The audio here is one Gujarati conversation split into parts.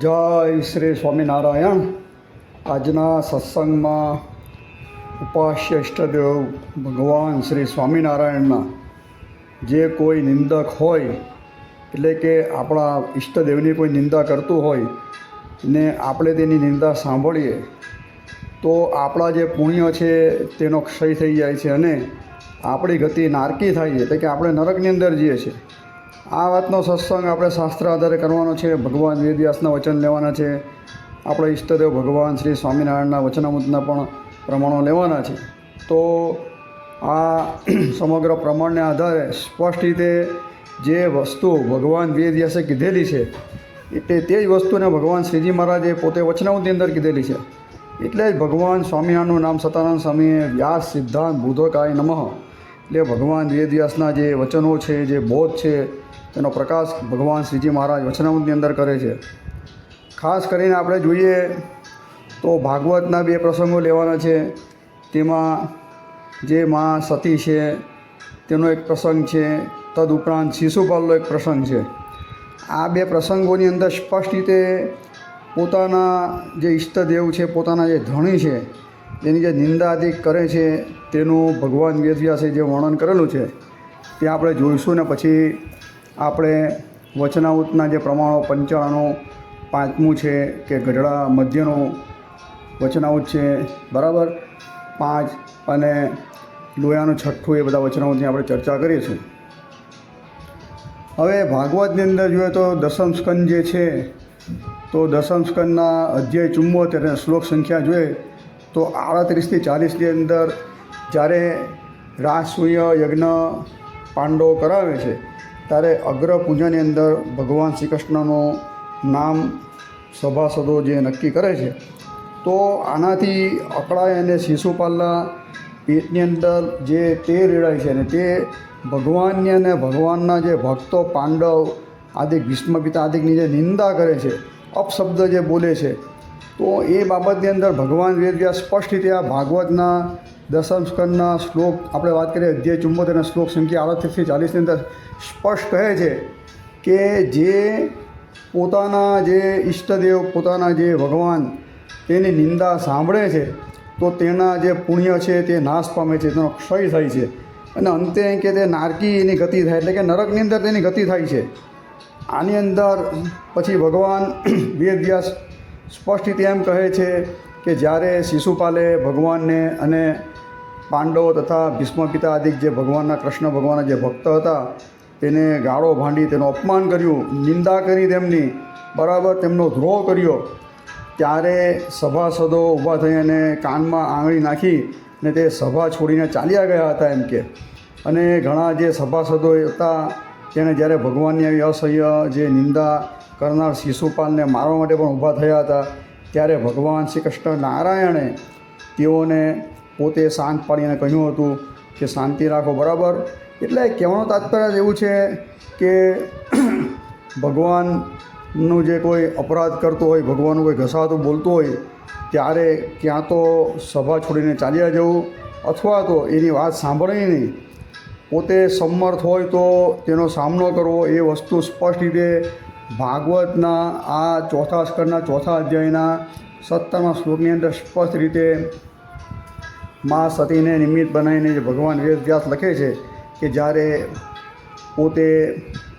જય શ્રી સ્વામિનારાયણ. આજના સત્સંગમાં ઉપાસ્ય ઇષ્ટદેવ ભગવાન શ્રી સ્વામિનારાયણના જે કોઈ નિંદક હોય, એટલે કે આપણા ઈષ્ટદેવની કોઈ નિંદા કરતું હોય ને આપણે તેની નિંદા સાંભળીએ, તો આપણા જે પુણ્ય છે તેનો ક્ષય થઈ જાય છે અને આપણી ગતિ નારકી થાય છે. એટલે કે આપણે નરકની અંદર જઈએ છીએ. આ વાતનો સત્સંગ આપણે શાસ્ત્ર આધારે કરવાનો છે. ભગવાન વેદવ્યાસના વચન લેવાના છે. આપણા ઈષ્ટદેવ ભગવાન શ્રી સ્વામિનારાયણના વચનામૃતના પણ પ્રમાણો લેવાના છે. તો આ સમગ્ર પ્રમાણને આધારે સ્પષ્ટ રીતે જે વસ્તુ ભગવાન વેદવ્યાસે કીધેલી છે, એટલે તે જ વસ્તુને ભગવાન શ્રીજી મહારાજે પોતે વચનામૃતની અંદર કીધેલી છે. એટલે જ ભગવાન સ્વામિનારાયણનું નામ સતાનંદ સ્વામીએ વ્યાસ સિદ્ધાંત બુધકાય નમઃ. એટલે ભગવાન વેદવ્યાસના જે વચનો છે, જે બોધ છે તેનો પ્રકાશ ભગવાન શ્રીજી મહારાજ વચનામૃતની અંદર કરે છે. ખાસ કરીને આપણે જોઈએ તો ભાગવતના બે પ્રસંગો લેવાના છે. તેમાં જે મા સતી છે, તેનો એક પ્રસંગ છે, તદુપરાંત શિશુપાલનો એક પ્રસંગ છે. આ બે પ્રસંગોની અંદર સ્પષ્ટ રીતે પોતાના જે ઈષ્ટદેવ છે, પોતાના જે ધણી છે તેની જે નિંદા આદિ કરે છે, તેનું ભગવાન વેદવ્યાસે જે વર્ણન કરેલું છે, તે આપણે જોઈશું ને પછી આપણે વચનાવૃતના જે પ્રમાણો પંચાણું, પાંચમું છે કે ગઢડા મધ્યનું વચનાવૃત છે, બરાબર? પાંચ અને લોયાનું છઠ્ઠું એ બધા વચનાવૃતની આપણે ચર્ચા કરીશું હવે ભાગવતની અંદર જોઈએ તો દસમ સ્કંદ જે છે, તો દસમ સ્કંદના અધ્યાય ચુમ્મોતેર અને શ્લોક સંખ્યા જોઈએ, તો આડત્રીસથી ચાલીસની અંદર જ્યારે રાજસૂય યજ્ઞ પાંડવો કરાવે છે ત્યારે અગ્ર પૂજાની અંદર ભગવાન શ્રી કૃષ્ણનું નામ સભાસદો જે નક્કી કરે છે, તો આનાથી અકળાય અને શિશુપાલના પેટની અંદર જે તે રેડાય છે અને તે ભગવાનની અને ભગવાનના જે ભક્તો, પાંડવ, આદિ ભીષ્મ પિતા આદિકની જે નિંદા કરે છે, અપશબ્દ જે બોલે છે, તો એ બાબતની અંદર ભગવાન વેદવ્યાસ સ્પષ્ટ રીતે આ ભાગવતના દસમ સ્કંદના શ્લોક આપણે વાત કરીએ, અધ્યાય ચુંબોતેરના શ્લોક સંખ્યા આડત્રીસથી ચાલીસની અંદર સ્પષ્ટ કહે છે કે જે પોતાના જે ઈષ્ટદેવ, પોતાના જે ભગવાન તેની નિંદા સાંભળે છે, તો તેના જે પુણ્ય છે તે નાશ પામે છે, તેનો ક્ષય થાય છે. અને અંતે કે તે નારકીની ગતિ થાય, એટલે કે નરકની અંદર તેની ગતિ થાય છે. આની અંદર પછી ભગવાન વેદવ્યાસ સ્પષ્ટ રીતે એમ કહે છે કે જ્યારે શિશુપાલે ભગવાનને અને પાંડવો તથા ભીષ્મ પિતા આદિક જે ભગવાનના કૃષ્ણ ભગવાનના જે ભક્ત હતા, તેને ગાળો ભાંડી તેનું અપમાન કર્યું, નિંદા કરી તેમની, બરાબર તેમનો દ્રોહ કર્યો. ત્યારે સભાસદો ઊભા થઈ અને કાનમાં આંગળી નાખી અને તે સભા છોડીને ચાલ્યા ગયા હતા એમ કે. અને ઘણા જે સભાસદો હતા તેણે જ્યારે ભગવાનની આવી અસહ્ય જે નિંદા કરનાર શિશુપાલને મારવા માટે પણ ઊભા થયા હતા, ત્યારે ભગવાન શ્રી કૃષ્ણ નારાયણે તેઓને પોતે શાંત પાડીને કહ્યું હતું કે શાંતિ રાખો, બરાબર? એટલે કહેવાનો તાત્પર્ય એવું છે કે ભગવાનનું જે કોઈ અપરાધ કરતો હોય, ભગવાનનું કોઈ ઘસાતું બોલતું હોય, ત્યારે ક્યાં તો સભા છોડીને ચાલ્યા જવું અથવા તો એની વાત સાંભળવી નહીં. પોતે સમર્થ હોય તો તેનો સામનો કરવો એ વસ્તુ સ્પષ્ટ રીતે ભાગવતના આ ચોથા સ્કરના ચોથા અધ્યાયના સત્તરમા શ્લોકની અંદર સ્પષ્ટ રીતે મા સતીને નિમિત્ત બનાવીને જે ભગવાન વેદવ્યાસ લખે છે કે જ્યારે પોતે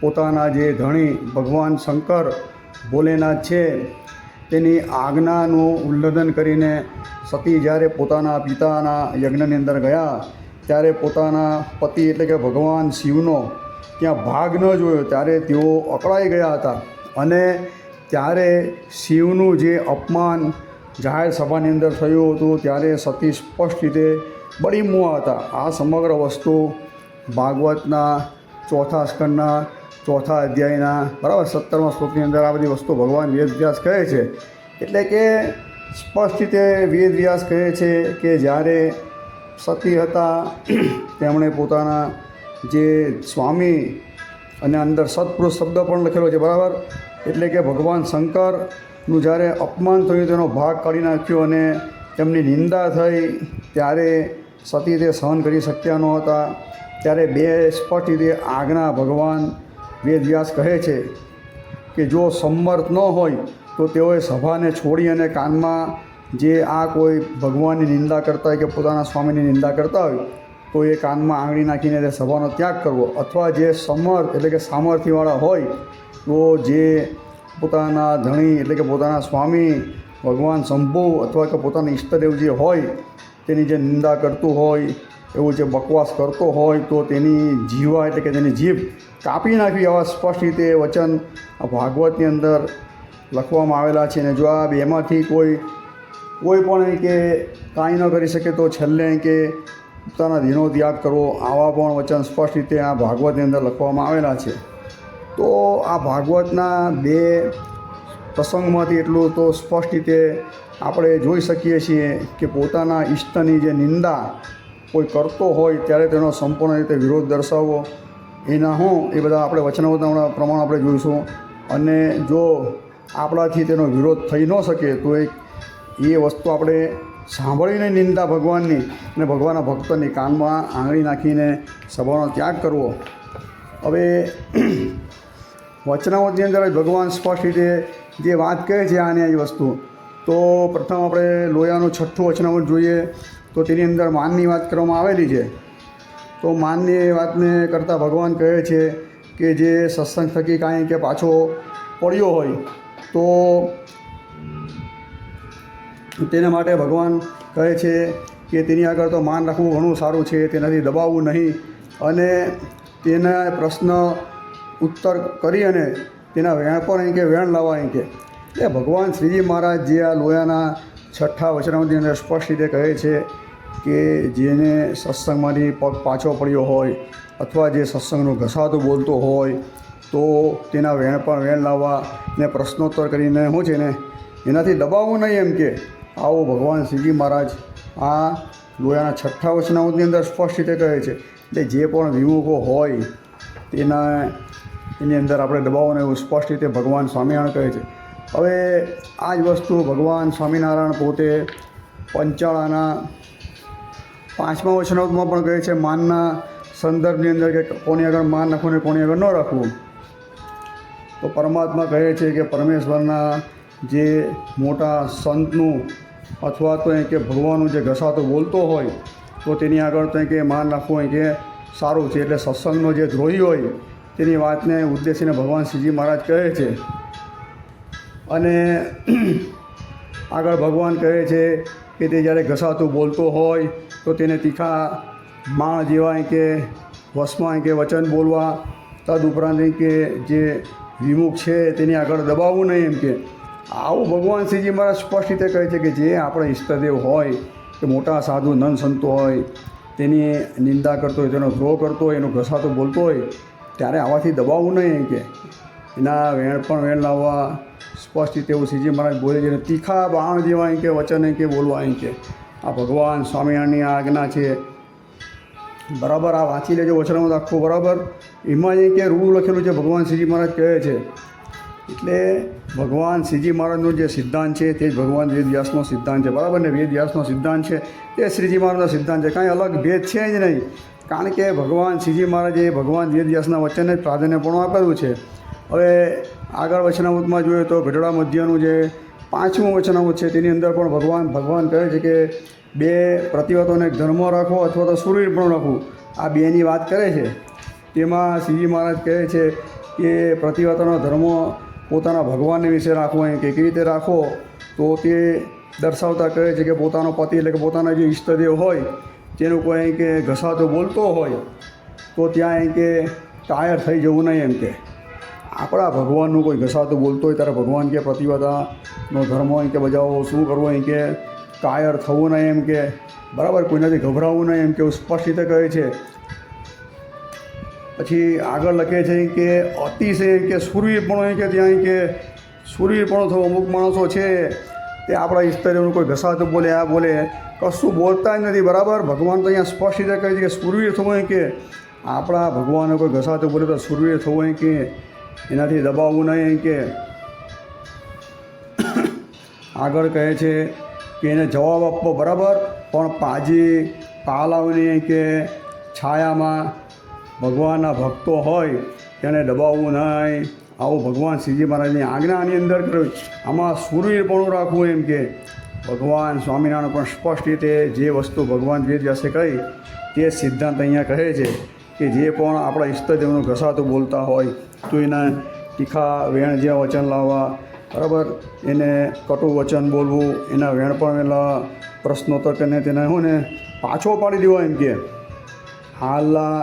પોતાના જે ધણી ભગવાન શંકર ભોલેનાથ છે, તેની આજ્ઞાનું ઉલ્લંઘન કરીને સતી જ્યારે પોતાના પિતાના યજ્ઞની અંદર ગયા, ત્યારે પોતાના પતિ એટલે કે ભગવાન શિવનો ત્યાં ભાગ ન જોયો, ત્યારે તેઓ અકળાઈ ગયા હતા. અને ત્યારે શિવનું જે અપમાન જાહેર સભાની અંદર થયું હતું ત્યારે સતી સ્પષ્ટ રીતે બળી મુવા હતા. આ સમગ્ર વસ્તુ ભાગવતના ચોથા સ્કંદના ચોથા અધ્યાયના બરાબર સત્તરમા શ્લોકની અંદર આ બધી વસ્તુ ભગવાન વેદવ્યાસ કહે છે. એટલે કે સ્પષ્ટ રીતે વેદવ્યાસ કહે છે કે જ્યારે સતી હતા તેમણે પોતાના જે સ્વામી અને અંદર સત્પુરુષ શબ્દ પણ લખેલો છે બરાબર. એટલે કે ભગવાન શંકરનું જ્યારે અપમાન થયું, તેનો ભાગ કાઢી નાખ્યો અને તેમની નિંદા થઈ, ત્યારે સતી તે સહન કરી શક્યા નહોતા. ત્યારે બે સ્પષ્ટ રીતે આજ્ઞા ભગવાન વેદવ્યાસ કહે છે કે જો સમર્થ ન હોય, તો તેઓએ સભાને છોડી અને કાનમાં જે આ કોઈ ભગવાનની નિંદા કરતા હોય કે પોતાના સ્વામીની નિંદા કરતા હોય, તો એ કાનમાં આંગળી નાખીને તે સભાનો ત્યાગ કરવો. અથવા જે સમર્થ એટલે કે સામર્થ્યવાળા હોય, તો જે પોતાના ધણી એટલે કે પોતાના સ્વામી, ભગવાન, શંભુ અથવા કે પોતાના ઈષ્ટદેવ જે હોય, તેની જે નિંદા કરતું હોય, એવું જે બકવાસ કરતો હોય, તો તેની જીવા એટલે કે તેની જીભ કાપી નાખવી આવા સ્પષ્ટ રીતે વચન આ ભાગવતની અંદર લખવામાં આવેલા છે. અને જો આ બેમાંથી કોઈ કોઈ પણ કે કાંઈ ન કરી શકે, તો છેલ્લે કે પોતાના દિનો ત્યાગ કરવો, આવા પણ વચન સ્પષ્ટ રીતે આ ભાગવતની અંદર લખવામાં આવેલા છે. તો આ ભાગવતના બે પ્રસંગમાંથી એટલું તો સ્પષ્ટ રીતે આપણે જોઈ શકીએ છીએ કે પોતાના ઈષ્ટની જે નિંદા કોઈ કરતો હોય ત્યારે તેનો સંપૂર્ણ રીતે વિરોધ દર્શાવવો. એના હું એ બધા આપણે વચનાવતના પ્રમાણ આપણે જોઈશું. અને જો આપણાથી તેનો વિરોધ થઈ ન શકે તો એક એ વસ્તુ આપણે સાંભળીને નિંદા ભગવાનની અને ભગવાનના ભક્તની કાનમાં આંગળી નાખીને સભાનો ત્યાગ કરવો. હવે વચનાવતની અંદર ભગવાન સ્પષ્ટ રીતે જે વાત કહે છે આની આ વસ્તુ. તો પ્રથમ આપણે લોયાનું છઠ્ઠું વચનાવત જોઈએ. તો તેની અંદર માનની વાત કરવામાં આવેલી છે. તો માનની વાતને કરતાં ભગવાન કહે છે કે જે સત્સંગ થકી કાંઈ કે પાછો પડ્યો હોય, તો તેના માટે ભગવાન કહે છે કે તેની આગળ તો માન રાખવું ઘણું સારું છે, તેનાથી દબાવવું નહીં. અને તેના પ્રશ્ન ઉત્તર કરી અને તેના વેણ પર અહીં કે વેણ લાવવા અહીં કે. એટલે ભગવાન શ્રીજી મહારાજ જે આ લોયાના છઠ્ઠા વચનાવની અંદર સ્પષ્ટ રીતે કહે છે કે જેને સત્સંગમાંથી પગ પાછો પડ્યો હોય અથવા જે સત્સંગનું ઘસાતું બોલતો હોય, તો તેના વેણ પર વેણ લાવવા ને પ્રશ્નોત્તર કરીને શું છે ને એનાથી દબાવવું નહીં એમ કે. આવો ભગવાન શ્રીજી મહારાજ આ લોયાના છઠ્ઠા વચનાઓની અંદર સ્પષ્ટ રીતે કહે છે. એટલે જે પણ વિમુખો હોય તેના એની અંદર આપણે દબાવોને એવું સ્પષ્ટ રીતે ભગવાન સ્વામિનારાયણ કહે છે. હવે આ જ વસ્તુ ભગવાન સ્વામિનારાયણ પોતે પંચાળાના પાંચમા વચનામાં પણ કહે છે, માનના સંદર્ભની અંદર કે કોની આગળ માન રાખવું ને કોની આગળ ન રાખવું. તો પરમાત્મા કહે છે કે પરમેશ્વરના જે મોટા સંતનું અથવા તો કે ભગવાનનું જે ઘસાતો બોલતો હોય, તો તેની આગળ તો કે માન રાખવું કે સારું છે. એટલે સત્સંગનો જે ધ્રોહી હોય તેની વાતને ઉદ્દેશીને ભગવાન શ્રીજી મહારાજ કહે છે. અને આગળ ભગવાન કહે છે કે તે જ્યારે ઘસાતું બોલતો હોય તો તેને તીખા માણ જેવા એમ કે વસમાં કે વચન બોલવા, તદ ઉપરાંત કે જે વિમુખ છે તેની આગળ દબાવવું નહીં એમ કે. આવું ભગવાન શ્રીજી મહારાજ સ્પષ્ટ રીતે કહે છે કે જે આપણા ઈષ્ટદેવ હોય, કે મોટા સાધુ નન સંતો હોય, તેની નિંદા કરતો હોય, તેનો દ્રોહ કરતો હોય, એનો ઘસાતો બોલતો હોય ત્યારે આવાથી દબાવવું નહીં કે. એના વેણ પણ વેણ લાવવા, સ્પષ્ટ રીતે એવું શ્રીજી મહારાજ બોલે છે, તીખા બાણ જેવા એમ કે વચન એમ કે બોલવા એમ કે. આ ભગવાન સ્વામિનારાયણની આજ્ઞા છે. બરાબર, આ વાંચી લેજો વચનામાં આખું, બરાબર? એમાં એ કે રૂ લખેલું છે, ભગવાન શ્રીજી મહારાજ કહે છે. એટલે ભગવાન શ્રીજી મહારાજનો જે સિદ્ધાંત છે, તે જ ભગવાન વેદ વ્યાસનો સિદ્ધાંત છે. બરાબર ને? વેદ વ્યાસનો સિદ્ધાંત છે, તે શ્રીજી મહારાજનો સિદ્ધાંત છે. કાંઈ અલગ ભેદ છે જ નહીં. કારણ કે ભગવાન શ્રીજી મહારાજે ભગવાન વેદ વ્યાસના વચનને જ પ્રાધાન્યપણું આપેલું છે. હવે આગળ વચનામૃતમાં જોઈએ તો ગઢડા મધ્યનું જે પાંચમું વચનામૃત છે, તેની અંદર પણ ભગવાન ભગવાન કહે છે કે બે પ્રતિવતોને ધર્મ રાખો અથવા તો સુરવીરપણું રાખવું આ બેની વાત કરે છે. તેમાં શ્રીજી મહારાજ કહે છે કે પ્રતિવતોનો ધર્મ પોતાના ભગવાનને વિશે રાખવો એમ કે કેવી રીતે રાખો તો તે દર્શાવતા કહે છે કે પોતાનો પતિ એટલે કે પોતાના જે ઈષ્ટદેવ હોય તેનું કોઈ અહીં કે ઘસાતો બોલતો હોય, તો ત્યાં એમ કે ટાયર થઈ જવું નહીં એમ કે. આપણા ભગવાનનું કોઈ ઘસાતું બોલતો હોય, ત્યારે ભગવાન કે પ્રતિવાદાનો ધર્મ એમ કે બજાવો, શું કરવો એમ કે ટાયર થવું નહીં એમ કે. બરાબર, કોઈનાથી ગભરાવું નહીં એમ કે સ્પષ્ટ રીતે કહે છે. પછી આગળ લખે છે કે અતિશય કે સૂર્યપણો કે ત્યાં કે સૂર્યપણો થવો અમુક માણસો છે. તે આપણા ઈસ્તરીઓનું કોઈ ઘસાતું બોલે, આ બોલે. કશું બોલતા જ નથી, બરાબર? ભગવાન તો અહીંયા સ્પષ્ટ રીતે કહે છે કે સૂર્ય થવું કે. આપણા ભગવાનને કોઈ ઘસાતું બોલે તો સૂર્ય થવું કે. એનાથી દબાવવું નહીં કે. આગળ કહે છે કે એને જવાબ આપવો, બરાબર? પણ પાજી પાલાવની કે, છાયામાં ભગવાનના ભક્તો હોય, તેને દબાવવું નહીં. આવું ભગવાન શ્રીજી મહારાજની આજ્ઞાની અંદર કર્યું. આમાં સુરવીરપણું રાખવું એમ કે ભગવાન સ્વામિનારાયણ પણ સ્પષ્ટ રીતે જે વસ્તુ ભગવાન વેદ વ્યાસે કહી, તે સિદ્ધાંત અહીંયા કહે છે કે જે પણ આપણા ઈષ્ટદેવનું ઘસાતું બોલતા હોય, તો એના તીખા વેણ જેવા વચન લાવવા, બરાબર? એને કટુ વચન બોલવું, એના વેણ પણ એલા પ્રશ્નોત્તર કરીને તેને શું ને પાછો પાડી દેવો એમ કે. હાલના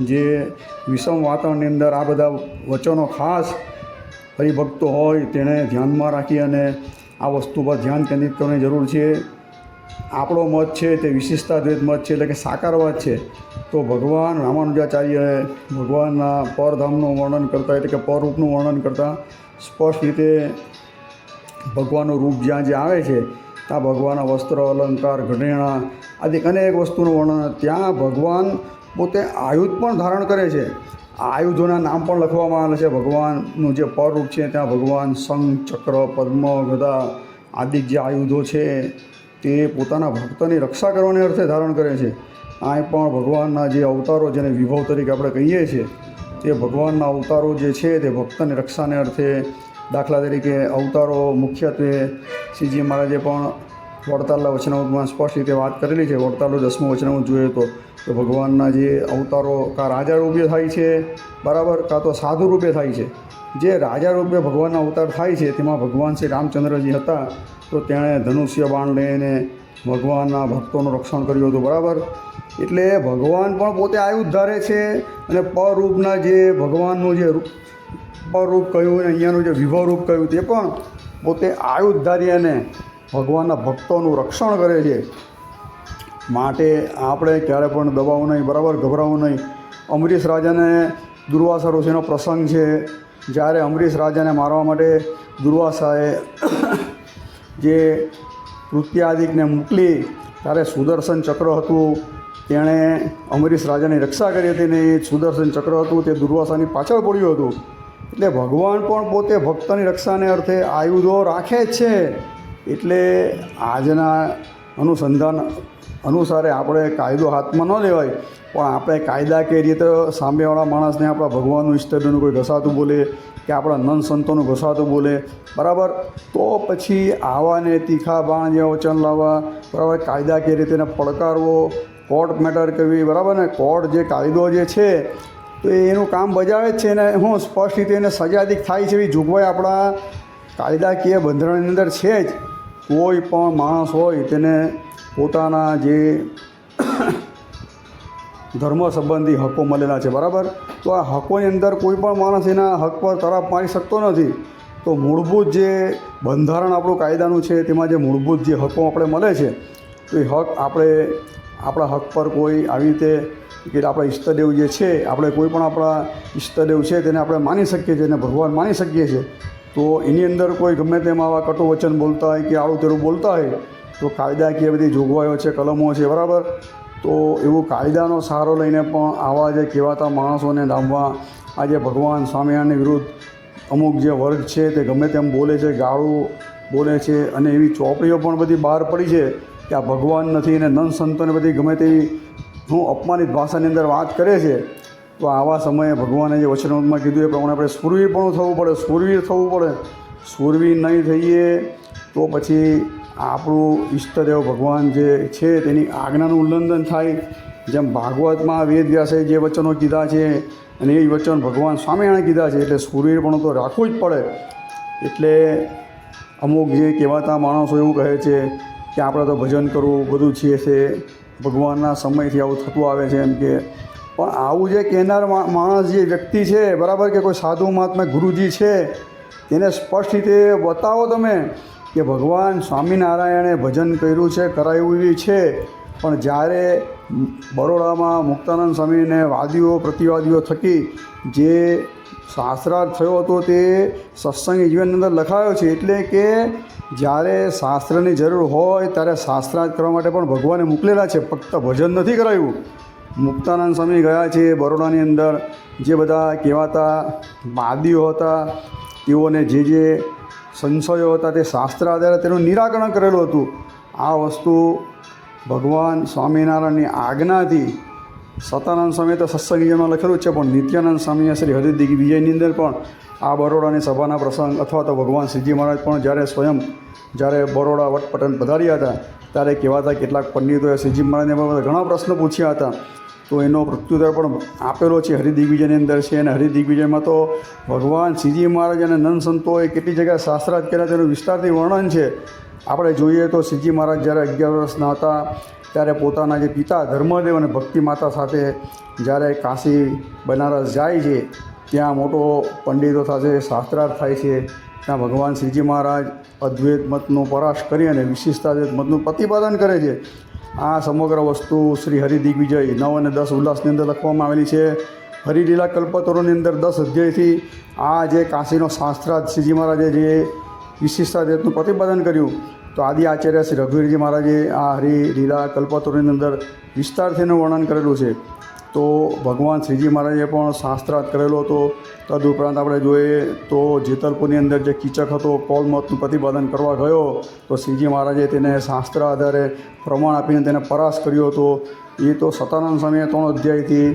જે વિષમ વાતાવરણની અંદર આ બધા વચનો ખાસ હરિભક્તો હોય તેણે ધ્યાનમાં રાખી અને આ વસ્તુ પર ધ્યાન કેન્દ્રિત કરવાની જરૂર છે. આપણો મત છે તે વિશિષ્ટા દ્વૈત મત છે એટલે કે સાકારવાદ છે. તો ભગવાન રામાનુજાચાર્યએ ભગવાનના પરધામનું વર્ણન કરતાં એટલે કે પરરૂપનું વર્ણન કરતાં સ્પષ્ટ રીતે ભગવાનનું રૂપ જ્યાં જે આવે છે, ત્યાં ભગવાનના વસ્ત્ર અલંકાર, ઘરેણા આદિ અનેક વસ્તુનું વર્ણન. ત્યાં ભગવાન પોતે આયુધ પણ ધારણ કરે છે. આયુધોના નામ પણ લખવામાં આવેલા છે. ભગવાનનું જે પરરૂપ છે, ત્યાં ભગવાન શંખ, ચક્ર, પદ્મ, ગદા આદિ જે આયુધો છે, તે પોતાના ભક્તની રક્ષા કરવાને અર્થે ધારણ કરે છે. આ પણ ભગવાનના જે અવતારો, જેને વિભવ તરીકે આપણે કહીએ છીએ, તે ભગવાનના અવતારો જે છે, તે ભક્તની રક્ષાને અર્થે દાખલા તરીકે અવતારો મુખ્યત્વે શ્રીજી મહારાજે પણ વડતાલના વચનામૃતમાં સ્પષ્ટ રીતે વાત કરેલી છે. વડતાલનું દસમું વચનામૃત જોઈએ તો તો ભગવાનના જે અવતારો કાં રાજા રૂપે થાય છે, બરાબર? કાં તો સાધુ રૂપે થાય છે. જે રાજા રૂપે ભગવાનના અવતાર થાય છે, તેમાં ભગવાન શ્રી રામચંદ્રજી હતા. તો તેણે ધનુષ્ય બાણ લઈને ભગવાનના ભક્તોનું રક્ષણ કર્યું હતું, બરાબર? એટલે ભગવાન પણ પોતે આયુધ ધારે છે અને પરરૂપના જે ભગવાનનું જે રૂપ પરરૂપ કહ્યું, અને અહીંયાનું જે વિભવ રૂપ કહ્યું, તે પણ પોતે આયુધ ધારી અને ભગવાનના ભક્તોનું રક્ષણ કરે છે. માટે આપણે ક્યારે પણ દબાવવું નહીં, બરાબર ગભરાવું નહીં. અમરીશ રાજાને દુર્વાસા ઋષિનો પ્રસંગ છે. જ્યારે અમરીશ રાજાને મારવા માટે દુર્વાસાએ જે કૃત્યાદિકને મોકલી, ત્યારે સુદર્શન ચક્ર હતું. તેણે અમરીશ રાજાની રક્ષા કરી હતી ને એ સુદર્શન ચક્ર હતું. તે દુર્વાસાની પાછળ પડ્યું હતું. એટલે ભગવાન પણ પોતે ભક્તની રક્ષાને અર્થે આયુધો રાખે જ છે. એટલે આજના અનુસંધાન અનુસારે આપણે કાયદો હાથમાં ન લેવાય, પણ આપણે કાયદાકીય રીતે સામેવાળા માણસને આપણા ભગવાનનું ઈષ્ટદેવનું કોઈ ઘસાતું બોલે કે આપણા નન સંતોનું ઘસાતું બોલે, બરાબર? તો પછી આવાને તીખા બાણ જેવા વચન લાવવા, બરાબર? કાયદાકીય રીતે પડકારવો, કોર્ટ મેટર કરવી, બરાબર? ને કોર્ટ જે કાયદો જે છે, તો એનું કામ બજાવે જ છે ને હું સ્પષ્ટ રીતે એને સજાદિક થાય છે એવી જોગવાઈ આપણા કાયદાકીય બંધારણની અંદર છે જ. કોઈ પણ માણસ હોય તેને પોતાના જે ધર્મ સંબંધી હકો મળેલા છે, બરાબર? તો આ હકોની અંદર કોઈ પણ માણસ એના હક પર તરફ મારી શકતો નથી. તો મૂળભૂત જે બંધારણ આપણું કાયદાનું છે, તેમાં જે મૂળભૂત જે હકો આપણે મળે છે, તો એ હક આપણે, આપણા હક પર કોઈ આવી રીતે કે આપણા ઈષ્ટદેવ જે છે, આપણે કોઈ પણ આપણા ઈષ્ટદેવ છે, તેને આપણે માની શકીએ છીએ અને ભગવાન માની શકીએ છીએ. તો એની અંદર કોઈ ગમે તેમ આવા કટુ વચન બોલતા હોય કે આડું તેરું બોલતા હોય, તો કાયદાકીય બધી જોગવાઈઓ છે, કલમો છે, બરાબર? તો એવું કાયદાનો સહારો લઈને પણ આવા જે કહેવાતા માણસોને ડામવા, આજે ભગવાન સ્વામિનારાયણની વિરુદ્ધ અમુક જે વર્ગ છે તે ગમે તેમ બોલે છે, ગાળું બોલે છે અને એવી ચોપડીઓ પણ બધી બહાર પડી છે કે આ ભગવાન નથી અને નન સંતોને બધી ગમે તેવી હું અપમાનિત ભાષાની અંદર વાત કરે છે તો આવા સમયે ભગવાને જે વચનોમાં કીધું એ પ્રમાણે આપણે સુરવીર પણ થવું પડે સુરવીર થવું પડે. સુરવીર નહીં થઈએ તો પછી આપણું ઈષ્ટદેવ ભગવાન જે છે તેની આજ્ઞાનું ઉલ્લંઘન થાય. જેમ ભાગવતમાં વેદ વ્યાસે જે વચનો કીધા છે અને એ વચન ભગવાન સ્વામિનારાયણે કીધા છે, એટલે સુરવીર પણ તો રાખવું જ પડે. એટલે અમુક જે કહેવાતા માણસો એવું કહે છે કે આપણે તો ભજન કરવું બધું છીએ છે, ભગવાનના સમયથી આવું થતું આવે છે એમ કે પણ આવું જે કહેનાર માણસ જે વ્યક્તિ છે, બરાબર કે કોઈ સાધુ મહાત્મા ગુરુજી છે, તેને સ્પષ્ટ રીતે બતાવો તમે કે ભગવાન સ્વામિનારાયણે ભજન કર્યું છે કરાવ્યું છે, પણ જ્યારે બરોડામાં મુક્તાનંદ સ્વામીને વાદીઓ, પ્રતિવાદીઓ થકી જે શાસ્ત્રાર્થ થયો હતો તે સત્સંગી જીવનની અંદર લખાયો છે, એટલે કે જ્યારે શાસ્ત્રની જરૂર હોય, ત્યારે શાસ્ત્રાર્થ કરવા માટે પણ ભગવાને મોકલેલા છે, ફક્ત ભજન નથી કરાવ્યું મુક્તાનંદ સ્વામી ગયા છે બરોડાની અંદર. જે બધા કહેવાતા માદીઓ હતા, તેઓને જે જે સંશયો હતા તે શાસ્ત્ર આધારે તેનું નિરાકરણ કરેલું હતું. આ વસ્તુ ભગવાન સ્વામિનારાયણની આજ્ઞાથી સતાનંદ સ્વામીએ તો સત્સંગીમાં લખેલું છે, પણ નિત્યાનંદ સ્વામીએ શ્રી હરિદિગ વિજયની અંદર પણ આ બરોડાની સભાના પ્રસંગ અથવા તો ભગવાન શ્રીજી મહારાજ પણ જ્યારે સ્વયં જ્યારે બરોડા વટપટન પધાર્યા હતા, ત્યારે કહેવાતા કેટલાક પંડિતોએ શ્રીજી મહારાજને ઘણા પ્રશ્નો પૂછ્યા હતા. તો એનો પ્રત્યુત્તર પણ આપેલો છે. હરિદિગ્વિજયની અંદર છે અને હરિદિગ્વિજયમાં તો ભગવાન શ્રીજી મહારાજ અને નંદ સંતોએ કેટલી જગ્યાએ શાસ્ત્રાર્થ કર્યા તેનું વિસ્તારથી વર્ણન છે. આપણે જોઈએ તો શ્રીજી મહારાજ જ્યારે અગિયાર વર્ષના હતા ત્યારે પોતાના જે પિતા ધર્મદેવ અને ભક્તિ માતા સાથે જ્યારે કાશી બનારસ જાય છે, ત્યાં મોટો પંડિતો સાથે શાસ્ત્રાર્થ થાય છે. ત્યાં ભગવાન શ્રીજી મહારાજ અદ્વૈત મતનો પરાશ કરી અને વિશિષ્ટાદ્વૈત મતનું પ્રતિપાદન કરે છે. આ સમગ્ર વસ્તુ શ્રી હરિદિગ્વિજય નવ અને દસ ઉલ્લાસની અંદર લખવામાં આવેલી છે. હરિલીલા કલ્પતરોની અંદર દસ અધ્યાયથી આ જે કાશીનો શાસ્ત્રાર્થ શ્રીજી મહારાજે જે વિશિષ્ટાદ્વૈતનું પ્રતિપાદન કર્યું, તો આદિ આચાર્ય શ્રી રઘુવીરજી મહારાજે આ હરિલીલા કલ્પતરોની અંદર વિસ્તારથી એનું વર્ણન કરેલું છે. તો ભગવાન શ્રીજી મહારાજે પણ શાસ્ત્રાર્થ કરેલો હતો. તદુપરાંત આપણે જોઈએ તો જેતલપુરની અંદર જે કીચક હતો કોલમતનું પ્રતિપાદન કરવા ગયો, તો શ્રીજી મહારાજે તેને શાસ્ત્ર આધારે પ્રમાણ આપીને તેને પરાસ કર્યો હતો. એ તો સતાનંદ સ્વામીએ ત્રણ અધ્યાયથી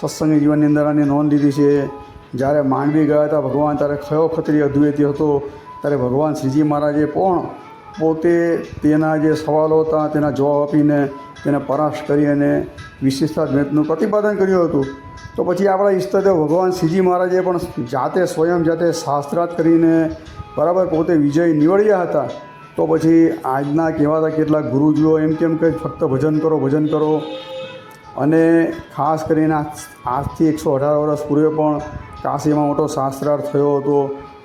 સત્સંગી જીવનની અંદર આની નોંધ લીધી છે. જ્યારે માંડવી ગયા હતા ભગવાન, ત્યારે ખયો ખત્રી અદ્વૈતી હતો? ત્યારે ભગવાન શ્રીજી મહારાજે પણ પોતે તેના જે સવાલો હતા તેના જવાબ આપીને તેને પરાશ કરી અને વિશિષ્ટાદ્વૈતનું પ્રતિપાદન કર્યું હતું. તો પછી આપણા ઈષ્ટદેવ ભગવાન શ્રીજી મહારાજે પણ જાતે સ્વયં જાતે શાસ્ત્રાર્થ કરીને બરાબર પોતે વિજય નિવડ્યા હતા. તો પછી આજના કહેવાતા કેટલાક ગુરુજીઓ એમ કેમ કે ફક્ત ભજન કરો ભજન કરો અને ખાસ કરીને આજથી એકસો અઢાર વર્ષ પૂર્વે પણ કાશીમાં મોટો શાસ્ત્રાર્થ થયો હતો.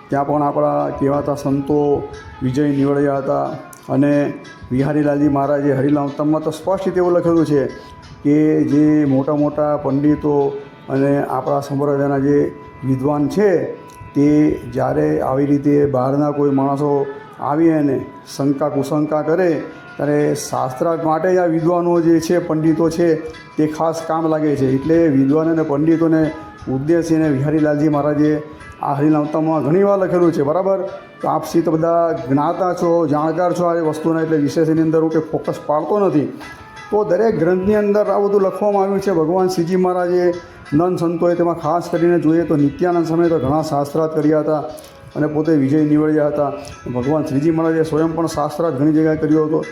ત્યાં પણ આપણા કહેવાતા સંતો વિજય નિવડ્યા હતા અને વિહારીલાલજી મહારાજે હરિલાવતમમાં તો સ્પષ્ટ રીતે એવું લખેલું છે કે જે મોટા મોટા પંડિતો અને આપણા સંપ્રદાયના જે વિદ્વાન છે, તે જ્યારે આવી રીતે બહારના કોઈ માણસો આવી અને શંકા કુશંકા કરે ત્યારે શાસ્ત્ર માટે આ વિદ્વાનો જે છે, પંડિતો છે, તે ખાસ કામ લાગે છે. એટલે વિદ્વાન અને પંડિતોને ઉદ્દેશીને વિહારીલાલજી મહારાજે આ હરિનામતામાં ઘણી વાર લખેલું છે. બરાબર? તો આપ સી તો બધા જ્ઞાતા છો, જાણકાર છો આ વસ્તુના, એટલે વિશેષ એની અંદર હું કે ફોકસ પાડતો નથી. તો દરેક ગ્રંથની અંદર આ બધું લખવામાં આવ્યું છે. ભગવાન શ્રીજી મહારાજે નંદ સંતોએ તેમાં ખાસ કરીને જોઈએ તો નિત્યાનંદ સમયે તો ઘણા શાસ્ત્રાર્થ કર્યા હતા. અને પોતે વિજય નિવડ્યા હતા. ભગવાન શ્રીજી મહારાજે સ્વયં પણ શાસ્ત્રાર્થ ઘણી જગ્યાએ કર્યો હતો.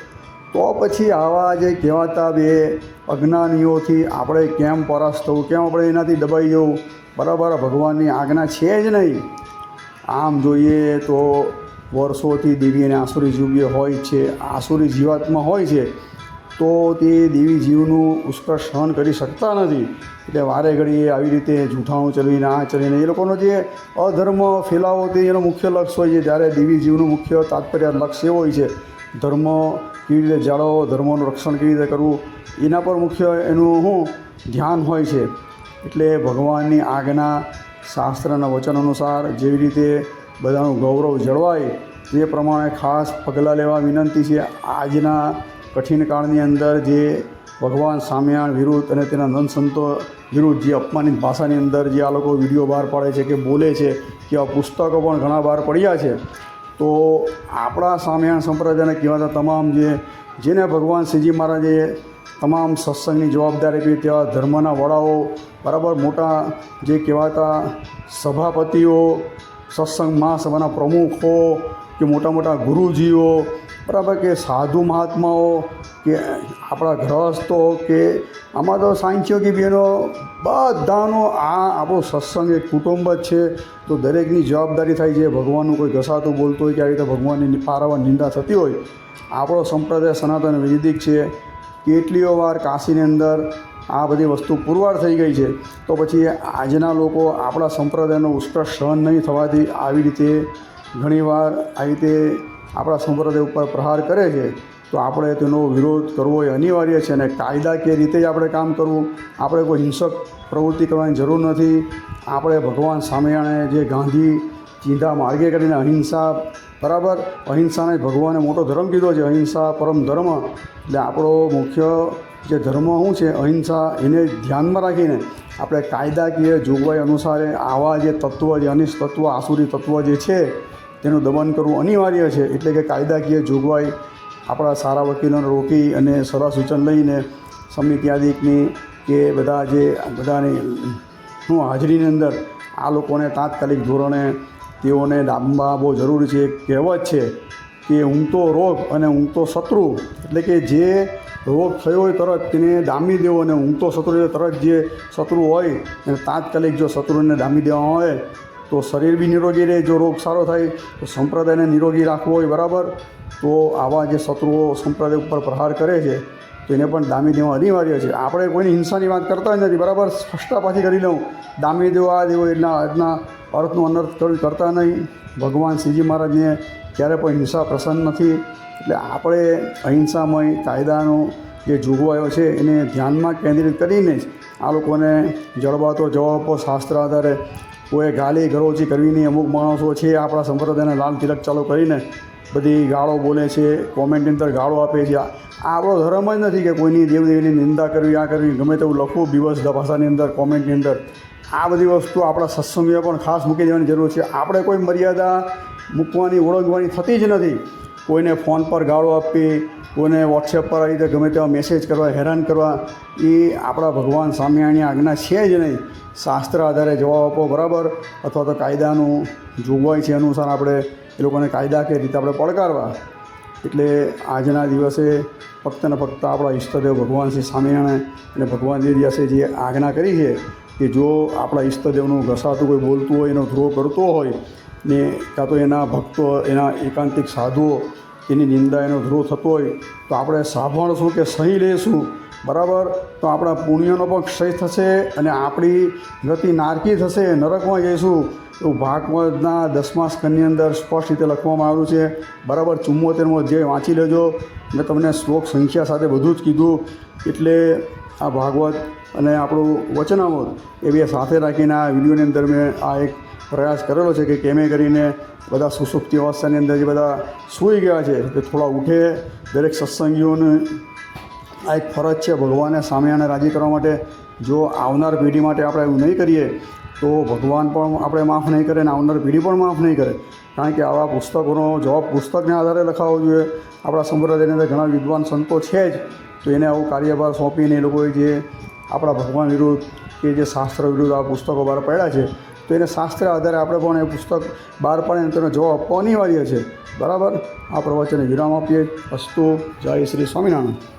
તો પછી આવા જે કહેવાતા બે અજ્ઞાનીઓથી આપણે કેમ પરાસ્ત થવું, કેમ આપણે એનાથી દબાઈ જવું? બરાબર, ભગવાનની આજ્ઞા છે જ નહીં. આમ જોઈએ તો વર્ષોથી દેવી અને આસુરી જીવ્ય હોય છે, આસુરી જીવાત્મા હોય છે. તો તે દેવી જીવનું ઉત્કર્ષ સહન કરી શકતા નથી. એટલે વારે ઘડીએ આવી રીતે જૂઠાણું ચલાવીને, આ ચલાવીને, એ લોકોનો જે અધર્મ ફેલાવો તે એનો મુખ્ય લક્ષ્ય હોય છે. જ્યારે દેવી જીવનું મુખ્ય તાત્પર્ય લક્ષ્ય એવું હોય છે, ધર્મ કેવી રીતે જાળવવો ધર્મનું રક્ષણ કેવી રીતે કરવું, એના પર મુખ્ય એનું શું ધ્યાન હોય છે. એટલે ભગવાનની આજ્ઞા શાસ્ત્રના વચન અનુસાર જેવી રીતે બધાનું ગૌરવ જળવાય, તે પ્રમાણે ખાસ પગલાં લેવા વિનંતી છે. આજના કઠિન કાળની અંદર જે ભગવાન સામ્યાણ વિરુદ્ધ અને તેના નંદ સંતો વિરુદ્ધ જે અપમાનિત ભાષાની અંદર જે આ લોકો વીડિયો બહાર પાડે છે કે બોલે છે કે આ પુસ્તકો પણ ઘણા બહાર પડ્યા છે, તો આપણા સામ્યાણ સંપ્રદાયને કહેવાતા તમામ જે, જેને ભગવાન શ્રીજી મહારાજે તમામ સત્સંગની જવાબદારી આપી તેવા ધર્મના વડાઓ, બરાબર મોટા જે કહેવાતા સભાપતિઓ, સત્સંગ મહાસભાના પ્રમુખો કે મોટા મોટા ગુરુજીઓ બરાબર કે સાધુ મહાત્માઓ કે આપણા ગ્રહસ્થો કે આમાં તો સાંખ્યોગી બહેનો બધાનો આ આપણો સત્સંગ એક કુટુંબ જ છે. તો દરેકની જવાબદારી થાય છે. ભગવાનનું કોઈ ઘસાતું બોલતું હોય કે આવી રીતે ભગવાનની પારાવાર નિંદા થતી હોય. આપણો સંપ્રદાય સનાતન વૈદિક છે. કેટલીઓ વાર કાશીની અંદર આ બધી વસ્તુ પુરવાર થઈ ગઈ છે. તો પછી આજના લોકો આપણા સંપ્રદાયનો ઉત્કર્ષ સહન નહીં થવાથી આવી રીતે ઘણીવાર આવી રીતે આપણા સંપ્રદાય ઉપર પ્રહાર કરે છે, તો આપણે તેનો વિરોધ કરવો એ અનિવાર્ય છે અને કાયદાકીય રીતે જ આપણે કામ કરવું, આપણે કોઈ હિંસક પ્રવૃત્તિ કરવાની જરૂર નથી. આપણે ભગવાન સામેયાણે જે ગાંધી ચીંધા માર્ગે કરીને અહિંસા, બરાબર? અહિંસાને ભગવાને મોટો ધર્મ કીધો છે, અહિંસા પરમ ધર્મ. એટલે આપણો મુખ્ય જે ધર્મ શું છે, અહિંસા એને ધ્યાનમાં રાખીને આપણે કાયદાકીય જોગવાઈ અનુસારે આવા જે તત્વ, જે અનિષ્ટ તત્વ, આસુરી તત્વ જે છે તેનું દમન કરવું અનિવાર્ય છે. એટલે કે કાયદાકીય જોગવાઈ આપણા સારા વકીલોને રોકી અને સલાહ સૂચન લઈને સમિત્યાદિકની કે બધા જે બધાની હું હાજરીની અંદર આ લોકોને તાત્કાલિક ધોરણે તેઓને ડામવા બહુ જરૂરી છે. એક કહેવત છે કે ઊંઘતો રોગ અને ઊંઘતો શત્રુ, એટલે કે જે રોગ થયો હોય તરત તેને ડામી દેવો અને ઊંઘતો શત્રુ તરત જે શત્રુ હોય એને તાત્કાલિક જો શત્રુને ડામી દેવામાં આવે તો શરીર બી નિરોગી રહે, જો રોગ સારો થાય, તો સંપ્રદાયને નિરોગી રાખવો હોય બરાબર. તો આવા જે શત્રુઓ સંપ્રદાય ઉપર પ્રહાર કરે છે, તો એને પણ દામી દેવા અનિવાર્ય છે. આપણે કોઈની હિંસાની વાત કરતા જ નથી, બરાબર? સ્પષ્ટતા પાછી કરી લઉં. દામી દેવા, આ દેવો, એના આજના અર્થનો અનર્થ કરી કરતા નહીં. ભગવાન શ્રીજી મહારાજને ક્યારે પણ હિંસા પ્રસન્ન નથી. એટલે આપણે અહિંસામય કાયદાનો જે જોગવાઈઓ છે, એને ધ્યાનમાં કેન્દ્રિત કરીને જ આ લોકોને જળબાતો જવાબો શાસ્ત્ર આધારે કોઈ ગાલી ગરોચી કરવી નહીં અમુક માણસો છે, આપણા સંપ્રદાયના લાલ તિલક ચાલુ કરીને બધી ગાળો બોલે છે, કોમેન્ટની અંદર ગાળો આપે છે. આ આપણો ધર્મ જ નથી કે કોઈની દેવદેવીની નિંદા કરવી, આ કરવી, ગમે તેવું લખવું બીવસ ભાષાની અંદર, કોમેન્ટની અંદર. આ બધી વસ્તુ આપણા સત્સંગીઓ પણ ખાસ મૂકી દેવાની જરૂર છે. આપણે કોઈ મર્યાદા મૂકવાની, ઓળંગવાની થતી જ નથી. કોઈને ફોન પર ગાળો આપવી કોઈને વોટ્સએપ પર આવી રીતે ગમે તેવા મેસેજ કરવા, હેરાન કરવા, એ આપણા ભગવાન સ્વામિનારાયણની આજ્ઞા છે જ નહીં. શાસ્ત્ર આધારે જવાબ આપો બરાબર, અથવા તો કાયદાનું જોગવાઈ છે અનુસાર આપણે એ લોકોને કાયદા કે રીતે આપણે પડકારવા. એટલે આજના દિવસે ફક્ત ને ફક્ત આપણા ઈષ્ટદેવ ભગવાન શ્રી સ્વામિનારાયણ અને ભગવાન દિવસે જે આજ્ઞા કરી છે, કે જો આપણા ઈષ્ટદેવનું ઘસાતું કોઈ બોલતું હોય, એનો ધ્રુવ કરતો હોય ને કાં તો એના ભક્તો, એના એકાંતિક સાધુઓ એની નિંદા એનો ધ્રોહ થતો હોય, તો આપણે સાંભળશું કે સહી લેશું બરાબર? તો આપણા પુણ્યનો પણ ક્ષય થશે અને આપણી ગતિ નારકી થશે, નરકમાં જઈશું. એવું ભાગવતના દસમા સ્કંદની અંદર સ્પષ્ટ રીતે લખવામાં આવ્યું છે. બરાબર? ચુમ્મોતેરમો જે વાંચી લેજો. મેં તમને શ્લોક સંખ્યા સાથે બધું જ કીધું. એટલે આ ભાગવત અને આપણું વચનામૃત એ બે સાથે રાખીને આ વિડીયોની અંદર મેં આ એક પ્રયાસ કરેલો છે કે કેમે કરીને બધા સુસુપ્તિ અવસ્થાની અંદર જે બધા સૂઈ ગયા છે, તે થોડા ઉઠે. દરેક સત્સંગીઓને આ એક ફરજ છે ભગવાને સામેયાને રાજી કરવા માટે. જો આવનાર પેઢી માટે આપણે એવું નહીં કરીએ, તો ભગવાન પણ આપણે માફ નહીં કરે અને આવનાર પેઢી પણ માફ નહીં કરે. કારણ કે આવા પુસ્તકોનો જવાબ પુસ્તકને આધારે લખાવો જોઈએ. આપણા સંપ્રદાયની અંદર ઘણા વિદ્વાન સંતો છે જ. તો એને આવું કાર્યભાર સોંપીને એ લોકોએ જે આપણા ભગવાન વિરુદ્ધ કે જે શાસ્ત્ર વિરુદ્ધ આ પુસ્તકો બહાર પડ્યા છે, તો એને શાસ્ત્ર આધારે આપણે પણ એ પુસ્તક બહાર પાડીને તેનો જવાબ આપવો અનિવાર્ય છે. બરાબર? આ પ્રવચને વિરામ આપીએ. અસ્તુ. જય શ્રી સ્વામિનારાયણ.